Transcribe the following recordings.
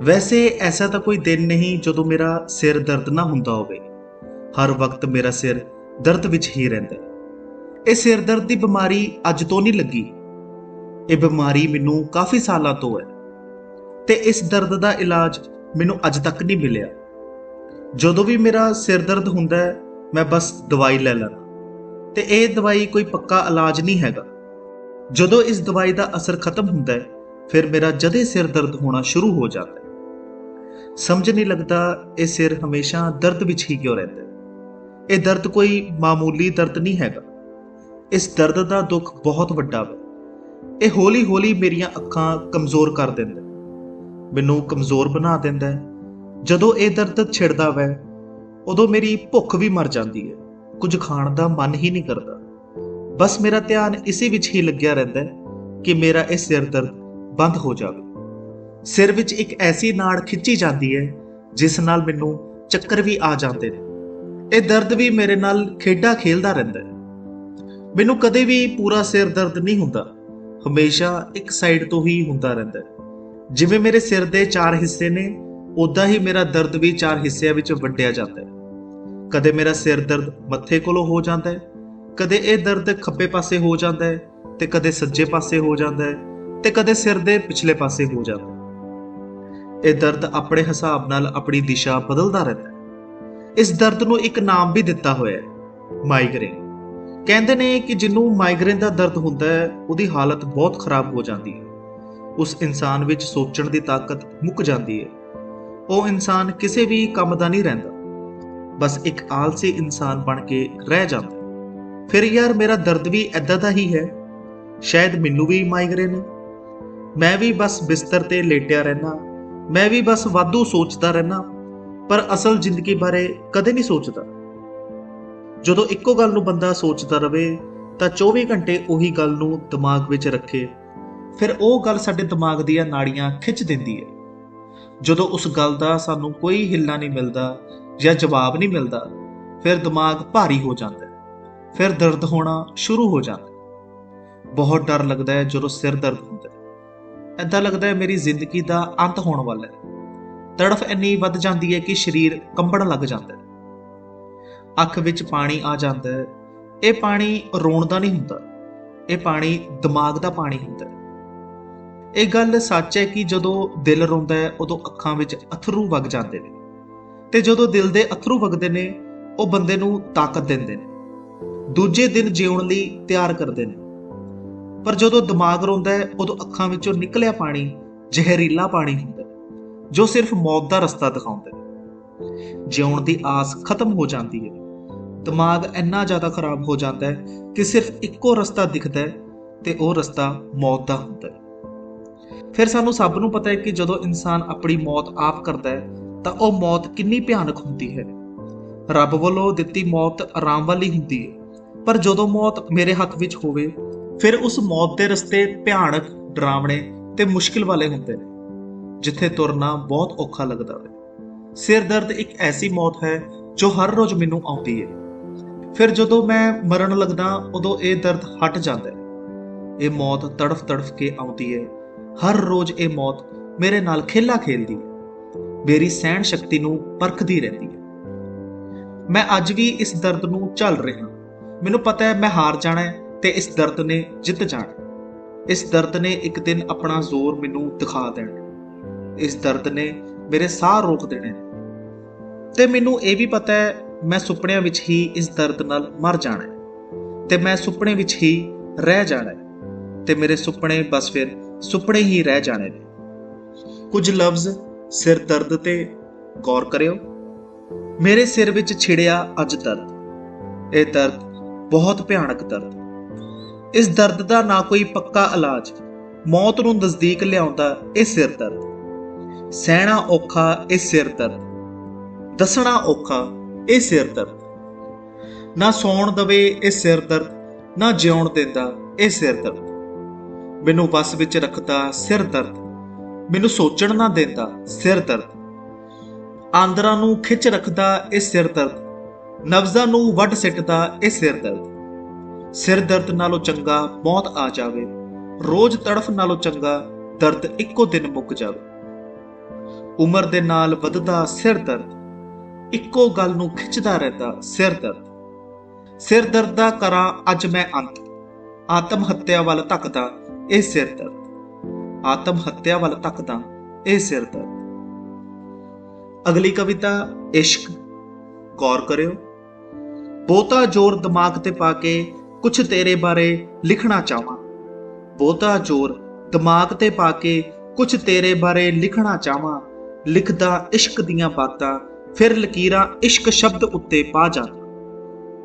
ਵੈਸੇ ਐਸਾ ਤਾਂ ਕੋਈ ਦਿਨ ਨਹੀਂ ਜਦੋਂ ਮੇਰਾ ਸਿਰ ਦਰਦ ਨਾ ਹੁੰਦਾ ਹੋਵੇ। ਹਰ ਵਕਤ ਮੇਰਾ ਸਿਰ ਦਰਦ ਵਿੱਚ ਹੀ ਰਹਿੰਦਾ ਹੈ। ਇਹ ਸਿਰ ਦਰਦ ਦੀ ਬਿਮਾਰੀ ਅੱਜ ਤੋਂ ਨਹੀਂ ਲੱਗੀ। ਇਹ ਬਿਮਾਰੀ ਮੈਨੂੰ ਕਾਫੀ ਸਾਲਾਂ ਤੋਂ ਹੈ ਤੇ ਇਸ ਦਰਦ ਦਾ ਇਲਾਜ ਮੈਨੂੰ ਅੱਜ ਤੱਕ ਨਹੀਂ ਮਿਲਿਆ। ਜਦੋਂ ਵੀ ਮੇਰਾ ਸਿਰ ਦਰਦ ਹੁੰਦਾ ਹੈ, ਮੈਂ ਬਸ ਦਵਾਈ ਲੈ ਲੈਣਾ ਤੇ ਇਹ ਦਵਾਈ ਕੋਈ ਪੱਕਾ ਇਲਾਜ ਨਹੀਂ ਹੈਗਾ। ਜਦੋਂ ਇਸ ਦਵਾਈ ਦਾ ਅਸਰ ਖਤਮ ਹੁੰਦਾ ਹੈ, ਫਿਰ ਮੇਰਾ ਜਦੇ ਸਿਰ ਦਰਦ ਹੋਣਾ ਸ਼ੁਰੂ ਹੋ ਜਾਂਦਾ ਹੈ। ਸਮਝ ਨਹੀਂ ਲੱਗਦਾ, ਇਹ ਸਿਰ ਹਮੇਸ਼ਾ ਦਰਦ ਵਿੱਚ ਹੀ ਕਿਉਂ ਰਹਿੰਦਾ ਇਹ ਦਰਦ ਕੋਈ ਮਾਮੂਲੀ ਦਰਦ ਨਹੀਂ ਹੈਗਾ। ਇਸ ਦਰਦ ਦਾ ਦੁੱਖ ਬਹੁਤ ਵੱਡਾ ਹੈ ਇਹ ਹੌਲੀ-ਹੌਲੀ ਮੇਰੀਆਂ ਅੱਖਾਂ ਕਮਜ਼ੋਰ ਕਰ ਦਿੰਦਾ ਮੈਨੂੰ ਕਮਜ਼ੋਰ ਬਣਾ ਦਿੰਦਾ ਹੈ। ਜਦੋਂ ਇਹ ਦਰਦ ਛਿੜਦਾ ਵੈ, ਉਦੋਂ ਮੇਰੀ ਭੁੱਖ ਵੀ ਮਰ ਜਾਂਦੀ ਹੈ। ਕੁਝ ਖਾਣ ਦਾ ਮਨ ਹੀ ਨਹੀਂ ਕਰਦਾ। ਬਸ ਮੇਰਾ ਧਿਆਨ ਇਸੇ ਵਿੱਚ ਹੀ ਲੱਗਿਆ ਰਹਿੰਦਾ ਹੈ ਕਿ ਮੇਰਾ ਇਹ ਸਿਰ ਦਰਦ ਬੰਦ ਹੋ ਜਾਵੇ। ਸਿਰ ਵਿੱਚ ਇੱਕ ਐਸੀ ਨਾੜ ਖਿੱਚੀ ਜਾਂਦੀ ਹੈ, ਜਿਸ ਨਾਲ ਮੈਨੂੰ ਚੱਕਰ ਵੀ ਆ ਜਾਂਦੇ ਨੇ। ਇਹ ਦਰਦ ਵੀ ਮੇਰੇ ਨਾਲ ਖੇਡਾਂ ਖੇਲਦਾ ਰਹਿੰਦਾ ਹੈ। ਮੈਨੂੰ ਕਦੇ ਵੀ ਪੂਰਾ ਸਿਰ ਦਰਦ ਨਹੀਂ ਹੁੰਦਾ। ਹਮੇਸ਼ਾ ਇੱਕ ਸਾਈਡ ਤੋਂ ਹੀ ਹੁੰਦਾ ਰਹਿੰਦਾ ਹੈ। ਜਿਵੇਂ ਮੇਰੇ ਸਿਰ ਦੇ ਚਾਰ ਹਿੱਸੇ ਨੇ ਉਦਾਂ ਹੀ ਮੇਰਾ ਦਰਦ ਵੀ ਚਾਰ ਹਿੱਸਿਆਂ ਵਿੱਚ ਵੰਡਿਆ ਜਾਂਦਾ ਹੈ। ਕਦੇ ਮੇਰਾ ਸਿਰ ਦਰਦ ਮੱਥੇ ਕੋਲੋਂ ਹੋ ਜਾਂਦਾ ਹੈ, ਕਦੇ ਇਹ ਦਰਦ ਖੱਬੇ ਪਾਸੇ ਹੋ ਜਾਂਦਾ ਹੈ ਤੇ ਕਦੇ ਸੱਜੇ ਪਾਸੇ ਹੋ ਜਾਂਦਾ ਹੈ ਤੇ ਕਦੇ ਸਿਰ ਦੇ ਪਿਛਲੇ ਪਾਸੇ ਹੋ ਜਾਂਦਾ ਹੈ। ਇਹ ਦਰਦ ਆਪਣੇ ਹਿਸਾਬ ਨਾਲ ਆਪਣੀ ਦਿਸ਼ਾ ਬਦਲਦਾ ਰਹਿੰਦਾ ਹੈ। ਇਸ ਦਰਦ ਨੂੰ ਇੱਕ ਨਾਮ ਵੀ ਦਿੱਤਾ ਹੋਇਆ ਹੈ ਮਾਈਗ੍ਰੇਨ ਕਹਿੰਦੇ ਨੇ ਕਿ ਜਿਹਨੂੰ ਮਾਈਗ੍ਰੇਨ ਦਾ ਦਰਦ ਹੁੰਦਾ ਹੈ, ਉਹਦੀ ਹਾਲਤ ਬਹੁਤ ਖਰਾਬ ਹੋ ਜਾਂਦੀ ਹੈ। ਉਸ ਇਨਸਾਨ ਵਿੱਚ ਸੋਚਣ ਦੀ ਤਾਕਤ ਮੁੱਕ ਜਾਂਦੀ ਹੈ। ਉਹ ਇਨਸਾਨ ਕਿਸੇ ਵੀ ਕੰਮ ਦਾ ਨਹੀਂ ਰਹਿੰਦਾ। ਬਸ ਇੱਕ ਆਲਸੀ ਇਨਸਾਨ ਬਣ ਕੇ ਰਹਿ ਜਾਂਦਾ ਫਿਰ ਯਾਰ ਮੇਰਾ ਦਰਦ ਵੀ ਐਦਾਂ ਦਾ ਹੀ ਹੈ। ਸ਼ਾਇਦ ਮੈਨੂੰ ਵੀ ਮਾਈਗ੍ਰੇਨ ਹੈ। ਮੈਂ ਵੀ ਬਸ ਬਿਸਤਰ ਤੇ ਲੇਟਿਆ ਰਹਿਣਾ ਮੈਂ ਵੀ ਬਸ ਵਾਧੂ ਸੋਚਦਾ ਰਹਿਣਾ ਪਰ ਅਸਲ ਜ਼ਿੰਦਗੀ ਬਾਰੇ ਕਦੇ ਨਹੀਂ ਸੋਚਦਾ। ਜਦੋਂ ਇੱਕੋ ਗੱਲ ਨੂੰ ਬੰਦਾ ਸੋਚਦਾ ਰਵੇ, ਤਾਂ 24 ਘੰਟੇ ਉਹੀ ਗੱਲ ਨੂੰ ਦਿਮਾਗ ਵਿੱਚ ਰੱਖੇ। ਫਿਰ ਉਹ ਗੱਲ ਸਾਡੇ ਦਿਮਾਗ ਦੀਆਂ ਨਾੜੀਆਂ ਖਿੱਚ ਦਿੰਦੀ ਹੈ। ਜਦੋਂ ਉਸ ਗੱਲ ਦਾ ਸਾਨੂੰ ਕੋਈ ਹਿੱਲਾ ਨਹੀਂ ਮਿਲਦਾ ਜਾਂ ਜਵਾਬ ਨਹੀਂ ਮਿਲਦਾ, ਫਿਰ ਦਿਮਾਗ ਭਾਰੀ ਹੋ ਜਾਂਦਾ ਹੈ। ਫਿਰ ਦਰਦ ਹੋਣਾ ਸ਼ੁਰੂ ਹੋ ਜਾਂਦਾ ਹੈ। ਬਹੁਤ ਡਰ ਲੱਗਦਾ ਹੈ ਜਦੋਂ ਸਿਰ ਦਰਦ ਹੁੰਦਾ ਹੈ। ਐਦਾਂ ਲੱਗਦਾ ਹੈ ਮੇਰੀ ਜ਼ਿੰਦਗੀ ਦਾ ਅੰਤ ਹੋਣ ਵਾਲਾ ਹੈ। ਤੜਫ ਇੰਨੀ ਵੱਧ ਜਾਂਦੀ ਹੈ ਕਿ ਸਰੀਰ ਕੰਬਣ ਲੱਗ ਜਾਂਦਾ ਹੈ। ਅੱਖ ਵਿੱਚ ਪਾਣੀ ਆ ਜਾਂਦਾ ਹੈ। ਇਹ ਪਾਣੀ ਰੋਣ ਦਾ ਨਹੀਂ ਹੁੰਦਾ। ਇਹ ਪਾਣੀ ਦਿਮਾਗ ਦਾ ਪਾਣੀ ਹੁੰਦਾ ਹੈ। ਇਹ ਗੱਲ ਸੱਚ ਹੈ ਕਿ ਜਦੋਂ ਦਿਲ ਰੋਂਦਾ ਹੈ, ਉਦੋਂ ਅੱਖਾਂ ਵਿੱਚ ਅਥਰੂ ਵਗ ਜਾਂਦੇ ਨੇ। ਤੇ ਜਦੋਂ ਦਿਲ ਦੇ ਅਥਰੂ ਵਗਦੇ ਨੇ, ਉਹ ਬੰਦੇ ਨੂੰ ਤਾਕਤ ਦਿੰਦੇ ਨੇ। ਦੂਜੇ ਦਿਨ ਜਿਉਣ ਲਈ ਤਿਆਰ ਕਰਦੇ ਨੇ। ਪਰ ਜਦੋਂ ਦਿਮਾਗ ਰੋਂਦਾ ਹੈ, ਉਦੋਂ ਅੱਖਾਂ ਵਿੱਚੋਂ ਨਿਕਲਿਆ ਪਾਣੀ, ਜ਼ਹਿਰੀਲਾ ਪਾਣੀ ਹੁੰਦਾ ਹੈ, ਜੋ ਸਿਰਫ ਮੌਤ ਦਾ ਰਸਤਾ ਦਿਖਾਉਂਦਾ ਹੈ। ਜਿਉਣ ਦੀ ਆਸ ਖਤਮ ਹੋ ਜਾਂਦੀ ਹੈ। ਦਿਮਾਗ ਇੰਨਾ ਜ਼ਿਆਦਾ ਖਰਾਬ ਹੋ ਜਾਂਦਾ ਹੈ ਕਿ ਸਿਰਫ ਇੱਕੋ ਰਸਤਾ ਦਿਖਦਾ ਹੈ ਤੇ ਉਹ ਰਸਤਾ ਮੌਤ ਦਾ ਹੁੰਦਾ ਹੈ। ਫਿਰ ਸਾਨੂੰ ਸਭ ਨੂੰ ਪਤਾ ਹੈ ਕਿ ਜਦੋਂ ਇਨਸਾਨ ਆਪਣੀ ਮੌਤ ਆਪ ਕਰਦਾ ਹੈ, ਤਾਂ ਉਹ ਮੌਤ ਕਿੰਨੀ ਭਿਆਨਕ ਹੁੰਦੀ ਹੈ। ਰੱਬ ਵੱਲੋਂ ਦਿੱਤੀ ਮੌਤ ਆਰਾਮ ਵਾਲੀ ਹੁੰਦੀ ਹੈ, ਪਰ ਜਦੋਂ ਮੌਤ ਮੇਰੇ ਹੱਥ ਵਿੱਚ ਹੋਵੇ ਫਿਰ ਉਸ ਮੌਤ ਦੇ ਰਸਤੇ ਭਿਆਨਕ ਡਰਾਵਣੇ ਤੇ ਮੁਸ਼ਕਿਲ ਵਾਲੇ ਹੁੰਦੇ ਨੇ, ਜਿੱਥੇ ਤੁਰਨਾ ਬਹੁਤ ਔਖਾ ਲੱਗਦਾ ਹੈ। ਸਿਰ ਦਰਦ ਇੱਕ ਐਸੀ ਮੌਤ ਹੈ ਜੋ ਹਰ ਰੋਜ਼ ਮੈਨੂੰ ਆਉਂਦੀ ਹੈ। ਫਿਰ ਜਦੋਂ ਮੈਂ ਮਰਨ ਲੱਗਦਾ, ਉਦੋਂ ਇਹ ਦਰਦ ਹਟ ਜਾਂਦਾ ਹੈ ਇਹ ਮੌਤ ਤੜਫ ਤੜਫ ਕੇ ਆਉਂਦੀ ਹੈ। ਹਰ ਰੋਜ਼ ਇਹ ਮੌਤ ਮੇਰੇ ਨਾਲ ਖੇਲਾ ਖੇਲਦੀ ਹੈ। ਮੇਰੀ ਸਹਿਣ ਸ਼ਕਤੀ ਨੂੰ ਪਰਖਦੀ ਰਹਿੰਦੀ ਹੈ। ਮੈਂ ਅੱਜ ਵੀ ਇਸ ਦਰਦ ਨੂੰ ਝੱਲ ਰਿਹਾ ਮੈਨੂੰ ਪਤਾ ਹੈ ਮੈਂ ਹਾਰ ਜਾਣਾ ਹੈ। ਤੇ ਇਸ ਦਰਦ ਨੇ ਜਿੱਤ ਜਾਣਾ। ਇਸ ਦਰਦ ਨੇ ਇੱਕ ਦਿਨ ਆਪਣਾ ਜ਼ੋਰ ਮੈਨੂੰ ਦਿਖਾ ਦੇਣਾ। ਇਸ ਦਰਦ ਨੇ ਮੇਰੇ ਸਾਹ ਰੋਕ ਦੇਣੇ। ਤੇ ਮੈਨੂੰ ਇਹ ਵੀ ਪਤਾ ਹੈ, ਮੈਂ ਸੁਪਨਿਆਂ ਵਿੱਚ ਹੀ ਇਸ ਦਰਦ ਨਾਲ ਮਰ ਜਾਣਾ ਹੈ। ਤੇ ਮੈਂ ਸੁਪਨੇ ਵਿੱਚ ਹੀ ਰਹਿ ਜਾਣਾ ਹੈ। ਤੇ ਮੇਰੇ ਸੁਪਨੇ ਬਸ ਫਿਰ ਸੁਪਨੇ ਹੀ ਰਹਿ ਜਾਣੇ ਨੇ। ਕੁਝ ਲਫ਼ਜ਼ ਸਿਰ ਦਰਦ ਤੇ ਗੌਰ ਕਰਿਓ। ਮੇਰੇ ਸਿਰ ਵਿੱਚ ਛਿੜਿਆ ਅੱਜ ਦਰਦ। ਇਹ ਦਰਦ ਬਹੁਤ ਭਿਆਨਕ ਦਰਦ। ਇਸ ਦਰਦ ਦਾ ਨਾ ਕੋਈ ਪੱਕਾ ਇਲਾਜ। ਮੌਤ ਨੂੰ ਨਜ਼ਦੀਕ ਲਿਆਉਂਦਾ ਇਹ ਸਿਰ ਦਰਦ। ਸਹਿਣਾ ਔਖਾ, ਇਹ ਸਿਰ ਦਰਦ। ਦੱਸਣਾ ਔਖਾ, ਇਹ ਸਿਰ ਦਰਦ। ਨਾ ਸੌਣ ਦਵੇ, ਇਹ ਸਿਰ ਦਰਦ। ਨਾ ਜਿਉਣ ਦਿੰਦਾ, ਇਹ ਸਿਰ ਦਰਦ। ਮੈਨੂੰ ਬਸ ਵਿੱਚ ਰੱਖਦਾ, ਸਿਰ ਦਰਦ। ਮੈਨੂੰ ਸੋਚਣ ਨਾ ਦਿੰਦਾ, ਸਿਰ ਦਰਦ। ਆਂਦਰਾਂ ਨੂੰ ਖਿੱਚ ਰੱਖਦਾ, ਇਹ ਸਿਰ ਦਰਦ। ਨਬਜ਼ਾਂ ਨੂੰ ਵੱਢ ਸਿੱਟਦਾ, ਇਹ ਸਿਰ ਦਰਦ। ਸਿਰ ਦਰਦ ਨਾਲੋਂ ਚੰਗਾ ਮੌਤ ਆ ਜਾਵੇ, ਰੋਜ਼ ਤੜਫ ਨਾਲੋਂ ਚੰਗਾ ਦਰਦ ਇੱਕੋ ਦਿਨ ਮੁੱਕ ਜਾਵੇ। ਉਮਰ ਦੇ ਨਾਲ ਵੱਧਦਾ ਸਿਰ ਦਰਦ, ਇੱਕੋ ਗੱਲ ਨੂੰ ਖਿੱਚਦਾ ਰਹਿੰਦਾ ਸਿਰ ਦਰਦ। ਸਿਰ ਦਰਦ ਦਾ ਕਰਾਂ ਅੱਜ ਮੈਂ ਅੰਤ, ਆਤਮ ਹੱਤਿਆ ਵੱਲ ਧੱਕਦਾ ਇਹ ਸਿਰ ਦਰਦ। ਆਤਮ ਹੱਤਿਆ ਵੱਲ ਧੱਕਦਾ ਇਹ ਸਿਰ ਦਰਦ। ਅਗਲੀ ਕਵਿਤਾ, ਇਸ਼ਕ, ਗੌਰ ਕਰਿਓ। ਬਹੁਤਾ ਜ਼ੋਰ ਦਿਮਾਗ ਤੇ ਪਾ ਕੇ ਕੁਝ ਤੇਰੇ ਬਾਰੇ ਲਿਖਣਾ ਚਾਹਾਂ। ਬਹੁਤਾ ਜ਼ੋਰ ਦਿਮਾਗ ਤੇ ਪਾ ਕੇ ਕੁਝ ਤੇਰੇ ਬਾਰੇ ਲਿਖਣਾ ਚਾਹਾਂ। ਲਿਖਦਾ ਇਸ਼ਕ ਦੀਆਂ ਬਾਤਾਂ, ਫਿਰ ਲਕੀਰਾਂ ਇਸ਼ਕ ਸ਼ਬਦ ਉੱਤੇ ਪਾ ਜਾਂਦਾ।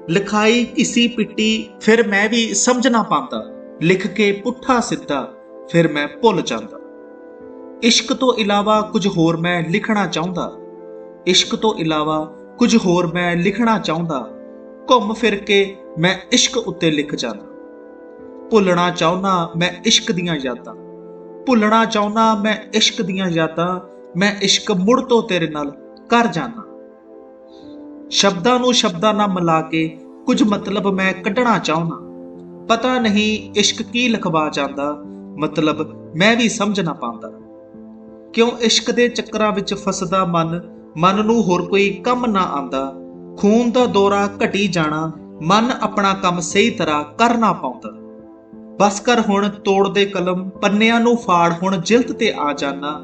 ਲਿਖਾਈ ਕਿਸੇ ਪਿੱਟੀ, ਫਿਰ ਮੈਂ ਵੀ ਸਮਝ ਨਾ ਪਾਉਂਦਾ ਲਿਖ ਕੇ ਪੁੱਠਾ ਸਿੱਧਾ, ਫਿਰ ਮੈਂ ਭੁੱਲ ਜਾਂਦਾ। ਇਸ਼ਕ ਤੋਂ ਇਲਾਵਾ ਕੁਝ ਹੋਰ ਮੈਂ ਲਿਖਣਾ ਚਾਹੁੰਦਾ। ਇਸ਼ਕ ਤੋਂ ਇਲਾਵਾ ਕੁਝ ਹੋਰ ਮੈਂ ਲਿਖਣਾ ਚਾਹੁੰਦਾ। ਘੁੰਮ ਫਿਰ ਕੇ ਮੈਂ ਇਸ਼ਕ ਉੱਤੇ ਲਿਖ ਜਾਂਦਾ। ਭੁੱਲਣਾ ਚਾਹੁੰਦਾ ਮੈਂ ਇਸ਼ਕ ਦੀਆਂ ਯਾਦਾਂ। ਭੁੱਲਣਾ ਚਾਹੁੰਦਾ ਮੈਂ ਇਸ਼ਕ ਦੀਆਂ ਯਾਦਾਂ, ਮੈਂ ਇਸ਼ਕ ਮੁੜ ਤੋਂ ਤੇਰੇ ਨਾਲ ਕਰ ਜਾਣਾ ਸ਼ਬਦਾਂ ਨੂੰ ਸ਼ਬਦਾਂ ਨਾਲ ਮਿਲਾ ਕੇ ਕੁਝ ਮਤਲਬ ਮੈਂ ਕੱਢਣਾ ਚਾਹੁੰਦਾ ਪਤਾ ਨਹੀਂ ਇਸ਼ਕ ਕੀ ਲਿਖਵਾ ਜਾਂਦਾ, ਮਤਲਬ ਮੈਂ ਵੀ ਸਮਝ ਨਾ ਪਾਉਂਦਾ। ਕਿਉਂ ਇਸ਼ਕ ਦੇ ਚੱਕਰਾਂ ਵਿੱਚ ਫਸਦਾ ਮਨ ਮਨ ਨੂੰ ਹੋਰ ਕੋਈ ਕੰਮ ਨਾ ਆਂਦਾ ਖੂਨ ਦਾ ਦੌਰਾ ਘਟੀ ਜਾਣਾ ਮਨ ਆਪਣਾ ਕੰਮ ਸਹੀ ਤਰ੍ਹਾਂ ਕਰਨਾ ਪਾਉਂਦਾ। ਬਸ ਕਰ ਹੁਣ ਤੋੜ ਦੇ ਕਲਮ, ਪੰਨਿਆਂ ਨੂੰ ਫਾੜ ਹੁਣ ਜਿਲਤ ਤੇ ਆ ਜਾਣਾ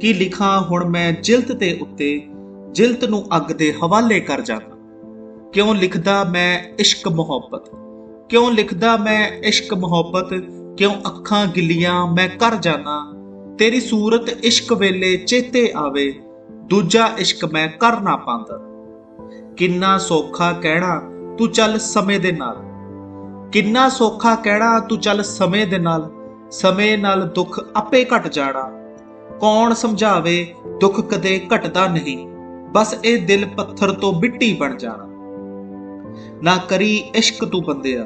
ਕੀ ਲਿਖਾਂ ਹੁਣ ਮੈਂ ਜਿਲਤ ਤੇ ਉੱਤੇ, ਜਿਲਤ ਨੂੰ ਅੱਗ ਦੇ ਹਵਾਲੇ ਕਰ ਜਾਣਾ ਕਿਉਂ ਲਿਖਦਾ ਮੈਂ ਇਸ਼ਕ ਮੁਹੱਬਤ? ਕਿਉਂ ਲਿਖਦਾ ਮੈਂ ਇਸ਼ਕ ਮੁਹੱਬਤ? ਕਿਉਂ ਅੱਖਾਂ ਗਿੱਲੀਆਂ ਮੈਂ ਕਰ ਜਾਣਾ ਤੇਰੀ ਸੂਰਤ ਇਸ਼ਕ ਵੇਲੇ ਚੇਤੇ ਆਵੇ, ਦੂਜਾ ਇਸ਼ਕ ਮੈਂ ਕਰ ਨਾ ਪਾਉਂਦਾ ਕਿੰਨਾ ਸੌਖਾ ਕਹਿਣਾ ਤੂੰ ਚੱਲ ਸਮੇਂ ਦੇ ਨਾਲ। ਕਿੰਨਾ ਸੌਖਾ ਕਹਿਣਾ, ਤੂੰ ਚੱਲ ਸਮੇਂ ਦੇ ਨਾਲ। ਸਮੇਂ ਨਾਲ ਦੁੱਖ ਆਪੇ ਘਟ ਜਾਣਾ। ਕੌਣ ਸਮਝਾਵੇ, ਦੁੱਖ ਕਦੇ ਘਟਦਾ ਨਹੀਂ। ਬਸ ਇਹ ਦਿਲ ਪੱਥਰ ਤੋਂ ਮਿੱਟੀ ਬਣ ਜਾਣਾ। ਨਾ ਕਰੀ ਇਸ਼ਕ ਤੂੰ ਬੰਦਿਆ।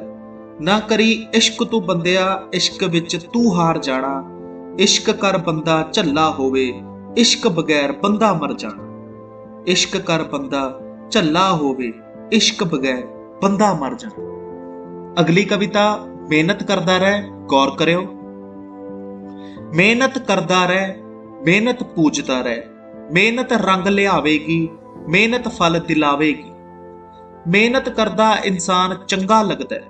ਨਾ ਕਰੀ ਇਸ਼ਕ ਤੂੰ ਬੰਦਿਆ, ਇਸ਼ਕ ਵਿੱਚ ਤੂੰ ਹਾਰ ਜਾਣਾ। ਇਸ਼ਕ ਕਰ ਬੰਦਾ ਝੱਲਾ ਹੋਵੇ, ਇਸ਼ਕ ਬਗੈਰ ਬੰਦਾ ਮਰ ਜਾਣਾ। ਇਸ਼ਕ ਕਰ ਬੰਦਾ ਝੱਲਾ ਹੋਵੇ, ਇਸ਼ਕ ਬਗੈਰ ਬੰਦਾ ਮਰ ਜਾਣਾ ਅਗਲੀ ਕਵਿਤਾ, ਮਿਹਨਤ ਕਰਦਾ ਰਹਿ, ਗੌਰ ਕਰਿਓ। ਮਿਹਨਤ ਕਰਦਾ ਰਹਿ, ਮਿਹਨਤ ਪੂਜਦਾ ਰਹਿ। ਮਿਹਨਤ ਰੰਗ ਲਿਆਵੇਗੀ, ਮਿਹਨਤ ਫਲ ਦਿਲਾਵੇਗੀ। ਮਿਹਨਤ ਕਰਦਾ ਇਨਸਾਨ ਚੰਗਾ ਲੱਗਦਾ ਹੈ।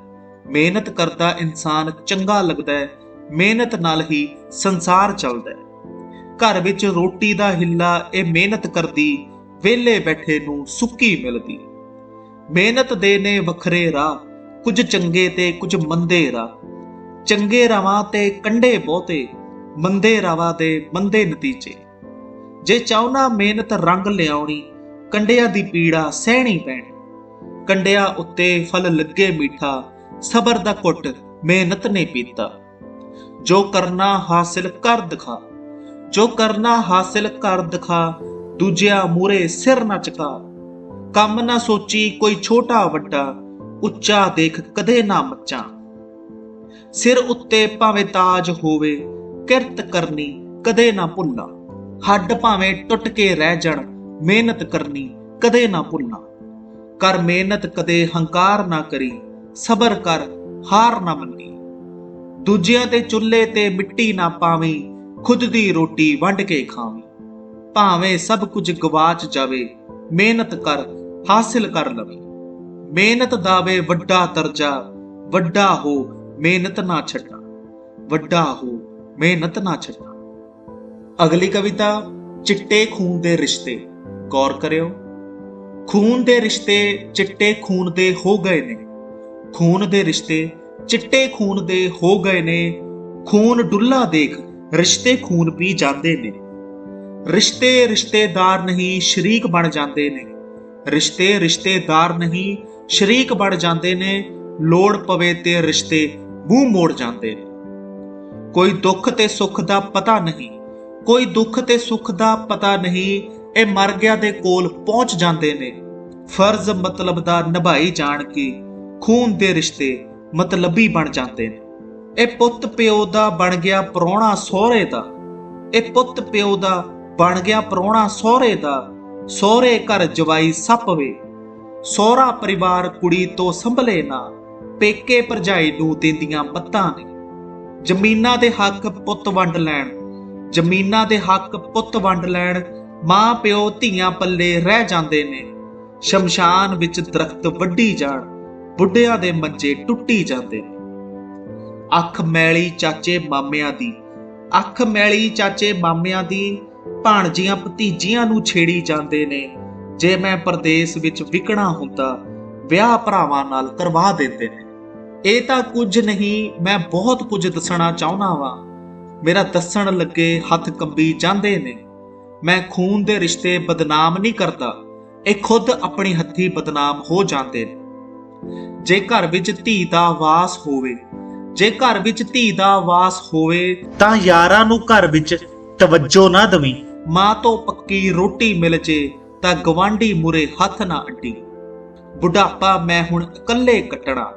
ਮਿਹਨਤ ਕਰਦਾ ਇਨਸਾਨ ਚੰਗਾ ਲੱਗਦਾ ਹੈ। ਮਿਹਨਤ ਨਾਲ ਹੀ ਸੰਸਾਰ ਚੱਲਦਾ ਹੈ। ਘਰ ਵਿੱਚ ਰੋਟੀ ਦਾ ਹਿੱਲਾ ਇਹ ਮਿਹਨਤ ਕਰਦੀ, ਵਿਹਲੇ ਬੈਠੇ ਨੂੰ ਸੁੱਕੀ ਮਿਲਦੀ। ਮਿਹਨਤ ਦੇ ਨੇ ਵੱਖਰੇ ਰਾਹ, ਕੁਝ ਚੰਗੇ ਤੇ ਕੁਝ ਮੰਦੇ ਰਾਹ। ਚੰਗੇ ਰਾਵਾਂ ਤੇ ਕੰਡੇ ਬਹੁਤੇ, ਮੰਦੇ ਰਾਵਾਂ ਦੇ ਮੰਦੇ ਨਤੀਜੇ। ਜੇ ਚਾਹਨਾ ਮਿਹਨਤ ਰੰਗ ਲਿਆਉਣੀ ਕੰਡਿਆਂ ਦੀ ਪੀੜਾ ਸਹਿਣੀ ਪੈਣੀ। ਕੰਡਿਆਂ ਉੱਤੇ ਫਲ ਲੱਗੇ ਮੀਠਾ, ਸਬਰ ਦਾ ਘੁੱਟ ਮਿਹਨਤ ਨੇ ਪੀਤਾ। ਜੋ ਕਰਨਾ ਹਾਸਿਲ ਕਰ ਦਿਖਾ, ਜੋ ਕਰਨਾ ਹਾਸਿਲ ਕਰ ਦਿਖਾ, ਦੂਜਿਆਂ ਮੂਰੇ ਸਿਰ ਨਾ ਝੁਕਾ। ਕੰਮ ਨਾ ਸੋਚੀ, ਕੋਈ ਛੋਟਾ ਵੱਡਾ, ਉੱਚਾ ਦੇਖ ਕਦੇ ਨਾ ਮੱਚਾਂ। ਸਿਰ ਉੱਤੇ ਭਾਵੇਂ ਤਾਜ ਹੋਵੇ, ਕਿਰਤ ਕਰਨੀ ਕਦੇ ਨਾ ਭੁੱਲਣਾ ਹੱਡ ਭਾਵੇਂ ਟੁੱਟ ਕੇ ਰਹਿ ਜਾਣ, ਮਿਹਨਤ ਕਰਨੀ ਕਦੇ ਨਾ ਭੁੱਲਾਂ। ਕਰ ਮਿਹਨਤ ਕਦੇ ਹੰਕਾਰ ਨਾ ਕਰੀ, ਸਬਰ ਕਰ, ਹਾਰ ਨਾ ਮੰਨੀ। ਦੂਜਿਆਂ ਦੇ ਚੁੱਲ੍ਹੇ ਤੇ ਮਿੱਟੀ ਨਾ ਪਾਵੀਂ, ਖੁਦ ਦੀ ਰੋਟੀ ਵੰਡ ਕੇ ਖਾਵੀਂ। ਭਾਵੇਂ ਸਭ ਕੁਝ ਗਵਾਚ ਜਾਵੇ, ਮਿਹਨਤ ਕਰ ਹਾਸਿਲ ਕਰ ਲਵੀਂ। ਮਿਹਨਤ ਦਾਵੇ ਵੱਡਾ ਦਰਜਾ, ਵੱਡਾ ਹੋ ਮਿਹਨਤ ਨਾ ਛੱਡਣਾ ਵੱਡਾ ਹੋ ਮਿਹਨਤ ਨਾ ਛੱਡਣਾ ਅਗਲੀ ਕਵਿਤਾ, ਚਿੱਟੇ ਖੂਨ ਦੇ ਰਿਸ਼ਤੇ, ਗੌਰ ਕਰਿਓ। ਖੂਨ ਦੇ ਰਿਸ਼ਤੇ ਚਿੱਟੇ ਖੂਨ ਦੇ ਹੋ ਗਏ ਨੇ। ਖੂਨ ਦੇ ਰਿਸ਼ਤੇ ਚਿੱਟੇ ਖੂਨ ਦੇ ਹੋ ਗਏ ਨੇ। ਖੂਨ ਡੁੱਲਾ ਦੇਖ ਰਿਸ਼ਤੇ ਖੂਨ ਪੀ ਜਾਂਦੇ ਨੇ। ਰਿਸ਼ਤੇ ਰਿਸ਼ਤੇਦਾਰ ਨਹੀਂ, ਸ਼ਰੀਕ ਬਣ ਜਾਂਦੇ ਨੇ। ਰਿਸ਼ਤੇ ਰਿਸ਼ਤੇਦਾਰ ਨਹੀਂ, ਸ਼ਰੀਕ ਬਣ ਜਾਂਦੇ ਨੇ, ਲੋੜ ਪਵੇ ਤੇ ਰਿਸ਼ਤੇ ਮੂੰਹ ਮੋੜ ਜਾਂਦੇ ਨੇ। ਕੋਈ ਦੁੱਖ ਤੇ ਸੁੱਖ ਦਾ ਪਤਾ ਨਹੀਂ, ਕੋਈ ਦੁੱਖ ਤੇ ਸੁੱਖ ਦਾ ਪਤਾ ਨਹੀਂ, ਇਹ ਮਰ ਗਿਆ ਦੇ ਕੋਲ ਪਹੁੰਚ ਜਾਂਦੇ ਨੇ। ਫਰਜ਼ ਮਤਲਬ ਦਾ ਨਿਭਾਈ ਜਾਣ ਕੇ ਖੂਨ ਦੇ ਰਿਸ਼ਤੇ ਮਤਲਬੀ ਬਣ ਜਾਂਦੇ ਨੇ। ਇਹ ਪੁੱਤ ਪਿਓ ਦਾ ਬਣ ਗਿਆ ਪ੍ਰਾਹੁਣਾ ਸਹੁਰੇ ਦਾ, ਇਹ ਪੁੱਤ ਪਿਓ ਦਾ ਬਣ ਗਿਆ ਪ੍ਰਾਹੁਣਾ ਸਹੁਰੇ ਦਾ ਸਹੁਰੇ ਘਰ ਜਵਾਈ ਸੱਪਵੇ ਸਹੁਰਾ ਪਰਿਵਾਰ ਕੁੜੀ ਤੋਂ ਸੰਭਲੇ ਨਾ, ਪੇਕੇ ਭਰਜਾਈ ਨੂੰ ਦਿੰਦੀਆਂ ਪੱਤਾਂ ਨੇ। ਜ਼ਮੀਨਾਂ ਦੇ ਹੱਕ ਪੁੱਤ ਵੰਡ ਲੈਣ, ਜ਼ਮੀਨਾਂ ਦੇ ਹੱਕ ਪੁੱਤ ਵੰਡ ਲੈਣ, ਮਾਂ ਪਿਓ ਧੀਆਂ ਪੱਲੇ ਰਹਿ ਜਾਂਦੇ ਨੇ। ਸ਼ਮਸ਼ਾਨ ਵਿੱਚ ਦਰਖਤ ਵੱਢੀ ਜਾਣ, ਬੁੱਢਿਆਂ ਦੇ ਮੰਜੇ ਟੁੱਟੀ ਜਾਂਦੇ ਨੇ। ਅੱਖ ਮੈਲੀ ਚਾਚੇ ਮਾਮਿਆਂ ਦੀ, ਅੱਖ ਮੈਲੀ ਚਾਚੇ ਮਾਮਿਆਂ ਦੀ ਭਾਣਜੀਆਂ ਭਤੀਜੀਆਂ ਨੂੰ ਛੇੜੀ ਜਾਂਦੇ ਨੇ। ਜੇ ਮੈਂ ਪਰਦੇਸ ਵਿੱਚ ਵਿਕਣਾ ਹੁੰਦਾ, ਵਿਆਹ ਭਰਾਵਾਂ ਨਾਲ ਕਰਵਾ ਦਿੰਦੇ ਨੇ। ਇਹ ਤਾਂ ਕੁਝ ਨਹੀਂ, ਮੈਂ ਬਹੁਤ ਕੁਝ ਦੱਸਣਾ ਚਾਹੁੰਦਾ ਵਾਂ। ਮੇਰਾ ਦੱਸਣ ਲੱਗੇ ਹੱਥ ਕੰਬੀ ਜਾਂਦੇ ਨੇ। ਮੈਂ ਖੂਨ ਦੇ ਰਿਸ਼ਤੇ ਬਦਨਾਮ ਨਹੀਂ ਕਰਦਾ, ਇਹ ਖੁਦ ਆਪਣੀ ਹੱਥੀ ਬਦਨਾਮ ਹੋ ਜਾਂਦੇ ਨੇ। ਜੇ ਘਰ ਵਿੱਚ ਧੀ ਦਾ ਵਾਸ ਹੋਵੇ, ਜੇ ਘਰ ਵਿੱਚ ਧੀ ਦਾ ਵਾਸ ਹੋਵੇ, ਤਾਂ ਯਾਰਾਂ ਨੂੰ ਘਰ ਵਿੱਚ ਤਵੱਜੋ ਨਾ ਦਵੀਂ। ਮਾਂ ਤੋਂ ਪੱਕੀ ਰੋਟੀ ਮਿਲ ਜੇ ਤਾਂ ਗਵਾਂਢੀ ਮੁਰੇ ਹੱਥ ਨਾ ਅੱਡੀ। ਬੁਢਾਪਾ ਮੈਂ ਹੁਣ ਇਕੱਲੇ ਕੱਟਣਾ,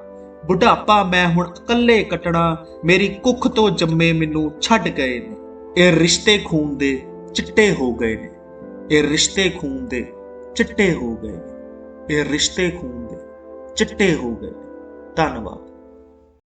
ਬੁਢਾਪਾ ਮੈਂ ਹੁਣ ਇਕੱਲੇ ਕੱਟਣਾ, ਮੇਰੀ ਕੁੱਖ ਤੋਂ ਜੰਮੇ ਮੈਨੂੰ ਛੱਡ ਗਏ ਨੇ। ਇਹ ਰਿਸ਼ਤੇ ਖੂਨ ਦੇ ਚਿੱਟੇ ਹੋ ਗਏ ਨੇ। ਇਹ ਰਿਸ਼ਤੇ ਖੂਨ ਦੇ ਚਿੱਟੇ ਹੋ ਗਏ ਨੇ। ਇਹ ਰਿਸ਼ਤੇ ਖੂਨ ਦੇ ਚਿੱਟੇ ਹੋ ਗਏ ਨੇ। ਧੰਨਵਾਦ।